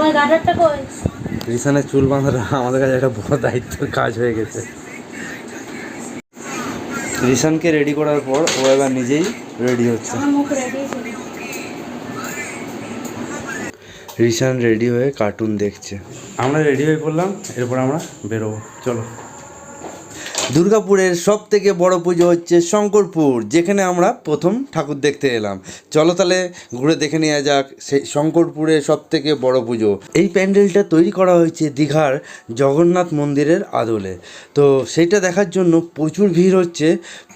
ওই গার্ডারটা কই? রিসানের চুল বাঁধাটা আমাদের কাছে একটা বড় দায়িত্বের কাজ হয়ে গেছে। রিসানকে রেডি করার পর ও এবার নিজেই রেডি হচ্ছে। আমার রেডি রিসান রেডি হয়ে কার্টুন দেখছে। আমরা রেডি হয়ে পড়লাম এরপর আমরা বেরোবো। চলো। দুর্গাপুরের সব থেকে বড় পুজো হচ্ছে শঙ্করপুর, যেখানে আমরা প্রথম ঠাকুর দেখতে এলাম। চলো তাহলে ঘুরে দেখে নেওয়া যাক সেই শঙ্করপুরের সব থেকে বড় পুজো। এই প্যান্ডেলটা তৈরি করা হয়েছে দীঘার জগন্নাথ মন্দিরের আদলে। তো সেইটা দেখার জন্য প্রচুর ভিড় হচ্ছে।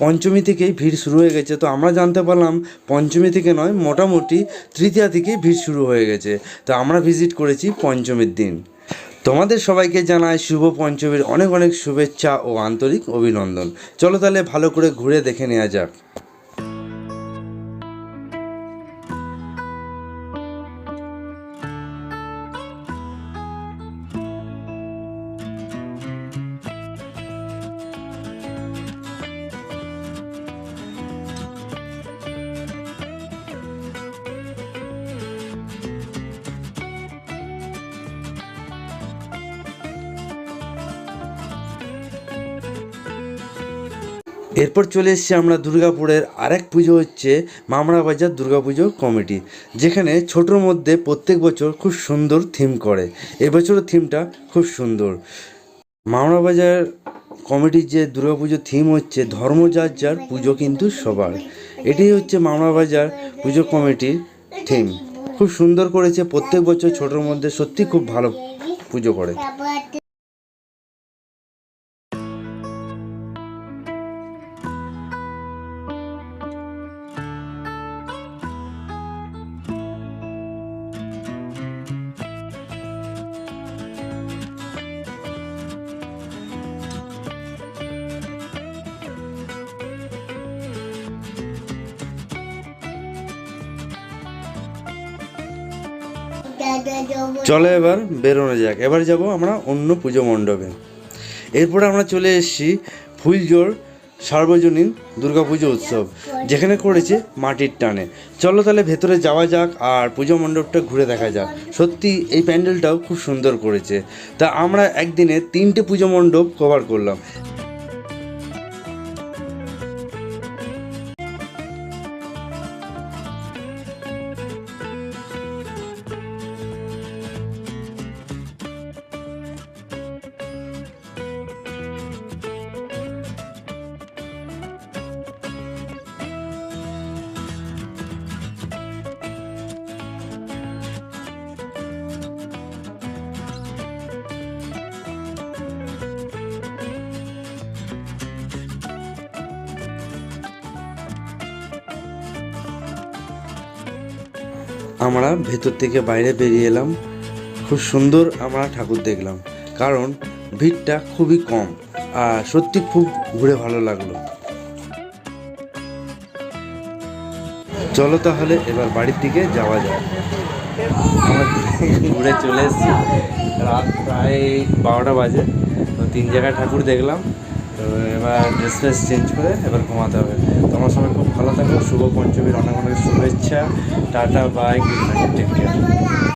পঞ্চমী থেকেই ভিড় শুরু হয়ে গেছে। তো আমরা জানতে পারলাম পঞ্চমী থেকে নয়, মোটামুটি তৃতীয়া থেকেই ভিড় শুরু হয়ে গেছে। তো আমরা ভিজিট করেছি পঞ্চমীর দিন। তোমাদের সবাইকে জানাই শুভ পঞ্চমীর অনেক অনেক শুভেচ্ছা ও আন্তরিক অভিনন্দন। চলো তাহলে ভালো করে ঘুরে দেখে নেওয়া যাক। এরপর চলে এসেছি আমরা দুর্গাপুরের আরেক পুজো হচ্ছে মামরা বাজার দুর্গাপুজো কমিটি, যেখানে ছোটোর মধ্যে প্রত্যেক বছর খুব সুন্দর থিম করে। এবছরের থিমটা খুব সুন্দর। মামরা বাজার কমিটির যে দুর্গাপুজোর থিম হচ্ছে ধর্ম যার যার পুজো কিন্তু সবার। এটাই হচ্ছে মামরা বাজার পুজো কমিটির থিম খুব সুন্দর করেছে, প্রত্যেক বছর ছোটোর মধ্যে সত্যি খুব ভালো পুজো করে। চলো এবার বেরোনো যাক। এবার যাব আমরা অন্য পুজো মণ্ডপে। এরপরে আমরা চলে এসেছি ফুলজোর সার্বজনীন দুর্গাপুজো উৎসব, যেখানে করেছে মাটির টানে। চলো তাহলে ভেতরে যাওয়া যাক আর পুজো মণ্ডপটা ঘুরে দেখা যাক। সত্যি এই প্যান্ডেলটাও খুব সুন্দর করেছে। তা আমরা একদিনে তিনটে পুজো মণ্ডপ কভার করলাম। আমরা ভেতর থেকে বাইরে বেরিয়ে এলাম। খুব সুন্দর আমরা ঠাকুর দেখলাম। কারণ ভিড়টা খুবই কম আর সত্যি খুব ঘুরে ভালো লাগল। চলো তাহলে এবার বাড়ির দিকে যাওয়া যায় আমরা ঘুরে চলে এসেছি। রাত প্রায় বারোটা বাজে। তো তিন জায়গায় ঠাকুর দেখলাম। তো এবার ড্রেস ফ্রেস চেঞ্জ করে এবার ঘুমাতে হবে। তোমার সবাই খুব ভালো থাকো, শুভ পঞ্চমীর অনেক অনেক শুভেচ্ছা, tata bye good night take care